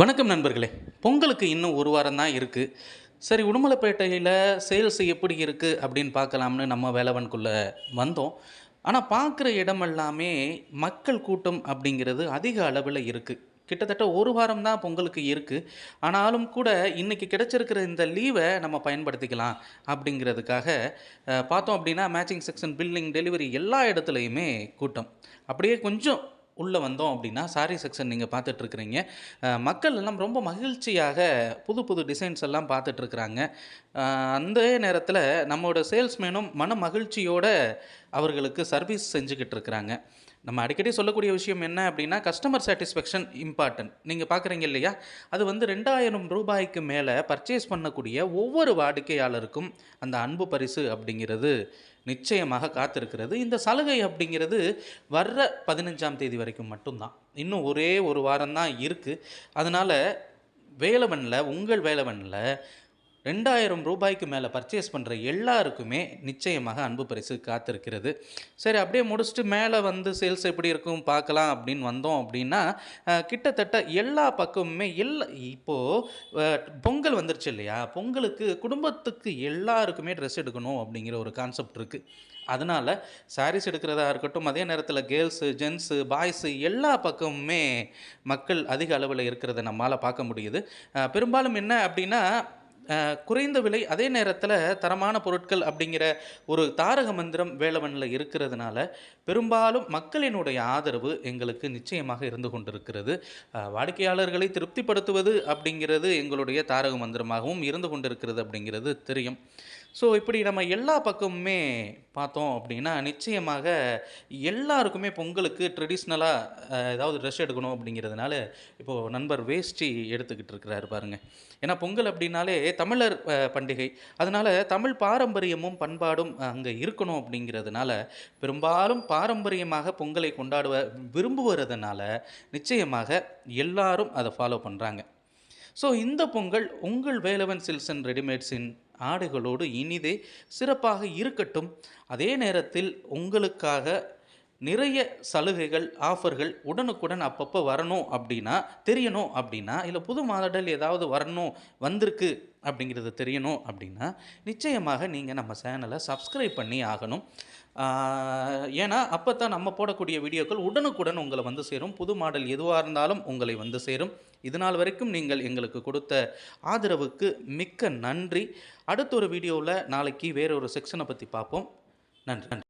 வணக்கம் நண்பர்களே. பொங்கலுக்கு இன்னும் ஒரு வாரம் தான் இருக்குது சரி உடுமலைப்பேட்டையில் சேல்ஸ் எப்படி இருக்குது அப்படின்னு பார்க்கலாம்னு நம்ம வேலவன்குள்ளே வந்தோம். ஆனால் பார்க்குற இடமெல்லாமே மக்கள் கூட்டம் அப்படிங்கிறது அதிக அளவில் இருக்குது கிட்டத்தட்ட ஒரு வாரம் தான் பொங்கலுக்கு இருக்குது ஆனாலும் கூட இன்றைக்கி கிடச்சிருக்கிற இந்த லீவை நம்ம பயன்படுத்திக்கலாம் அப்படிங்கிறதுக்காக பார்த்தோம் அப்படின்னா மேட்சிங் செக்ஷன் பில்லிங் டெலிவரி எல்லா இடத்துலையுமே கூட்டம். அப்படியே கொஞ்சம் உள்ளே வந்தோம் அப்படின்னா சாரி செக்ஷன் நீங்கள் பார்த்துட்ருக்குறீங்க. மக்கள் எல்லாம் ரொம்ப மகிழ்ச்சியாக புது புது டிசைன்ஸ் எல்லாம் பார்த்துட்ருக்குறாங்க. அந்த நேரத்தில் நம்மளோட சேல்ஸ்மேனும் மன மகிழ்ச்சியோடு அவர்களுக்கு சர்வீஸ் செஞ்சுக்கிட்டு இருக்கிறாங்க நம்ம அடிக்கடி சொல்லக்கூடிய விஷயம் என்ன அப்படின்னா கஸ்டமர் சாட்டிஸ்ஃபேக்ஷன் இம்பார்ட்டன்ட் நீங்கள் பார்க்குறீங்க இல்லையா? அது வந்து ரெண்டாயிரம் ரூபாய்க்கு மேலே பர்ச்சேஸ் பண்ணக்கூடிய ஒவ்வொரு வாடிக்கையாளருக்கும் அந்த அன்பு பரிசு அப்படிங்கிறது நிச்சயமாக காத்திருக்கிறது. இந்த சலுகை அப்படிங்கிறது வர்ற பதினஞ்சாம் தேதி வரைக்கும் மட்டும்தான். இன்னும் ஒரே ஒரு வாரம் தான் இருக்குது அதனால் வேலவனில் உங்கள் வேலவனில் ரெண்டாயிரம் ரூபாய்க்கு மேலே பர்ச்சேஸ் பண்ணுற எல்லாருக்குமே நிச்சயமாக அன்பு பரிசு காத்திருக்கிறது. சரி அப்படியே முடிச்சுட்டு மேலே வந்து சேல்ஸ் எப்படி இருக்கும் பார்க்கலாம் அப்படின்னு வந்தோம் அப்படின்னா கிட்டத்தட்ட எல்லா பக்கமுமே எல்லா இப்போது பொங்கல் வந்துருச்சு இல்லையா? பொங்கலுக்கு குடும்பத்துக்கு எல்லாருக்குமே ட்ரெஸ் எடுக்கணும் அப்படிங்கிற ஒரு கான்செப்ட் இருக்குது அதனால் சாரீஸ் எடுக்கிறதா இருக்கட்டும் அதே நேரத்தில் கேர்ள்ஸு ஜென்ஸு பாய்ஸு எல்லா பக்கமுமே மக்கள் அதிக அளவில் இருக்கிறத நம்மளால் பார்க்க முடியுது. பெரும்பாலும் என்ன அப்படின்னா குறைந்த விலை அதே நேரத்தில் தரமான பொருட்கள் அப்படிங்கிற ஒரு தாரக மந்திரம் வேலவனில் இருக்கிறதுனால பெரும்பாலும் மக்களினுடைய ஆதரவு எங்களுக்கு நிச்சயமாக இருந்து கொண்டிருக்கிறது. வாடிக்கையாளர்களை திருப்திப்படுத்துவது அப்படிங்கிறது எங்களுடைய தாரக மந்திரமாகவும் இருந்து கொண்டிருக்கிறது அப்படிங்கிறது தெரியும். ஸோ இப்படி நம்ம எல்லா பக்கமுமே பார்த்தோம் அப்படின்னா நிச்சயமாக எல்லாருக்குமே பொங்கலுக்கு ட்ரெடிஷ்னலாக ஏதாவது ட்ரெஸ் எடுக்கணும் அப்படிங்கிறதுனால இப்போது நண்பர் வேஷ்டி எடுத்துக்கிட்டு இருக்கிறாரு பாருங்கள் ஏன்னா பொங்கல் அப்படின்னாலே தமிழர் பண்டிகை. அதனால் தமிழ் பாரம்பரியமும் பண்பாடும் அங்கே இருக்கணும் அப்படிங்கிறதுனால பெரும்பாலும் பாரம்பரியமாக பொங்கலை கொண்டாடுவ விரும்புவதுனால நிச்சயமாக எல்லாரும் அதை ஃபாலோ பண்ணுறாங்க ஸோ இந்த பொங்கல் உங்கள் வேலவன் சில்ஸ் அண்ட் ரெடிமேட்ஸின் ஆடைகளோடு இனிதே சிறப்பாக இருக்கட்டும். அதே நேரத்தில் உங்களுக்காக நிறைய சலுகைகள் ஆஃபர்கள் உடனுக்குடன் அப்பப்போ வரணும் அப்படின்னா தெரியணும் அப்படின்னா இல்லை புது மாடல் ஏதாவது வரணும் வந்திருக்கு அப்படிங்கிறது தெரியணும் அப்படின்னா நிச்சயமாக நீங்கள் நம்ம சேனலை சப்ஸ்கிரைப் பண்ணி ஆகணும். ஏன்னா அப்போ தான் நம்ம போடக்கூடிய வீடியோக்கள் உடனுக்குடன் உங்களை வந்து சேரும். புது மாடல் எதுவாக இருந்தாலும் உங்களை வந்து சேரும். இது நாள் வரைக்கும் நீங்கள் எங்களுக்கு கொடுத்த ஆதரவுக்கு மிக்க நன்றி. அடுத்த ஒரு வீடியோவில் நாளைக்கு வேறொரு செக்ஷனை பற்றி பார்ப்போம். நன்றி நன்றி.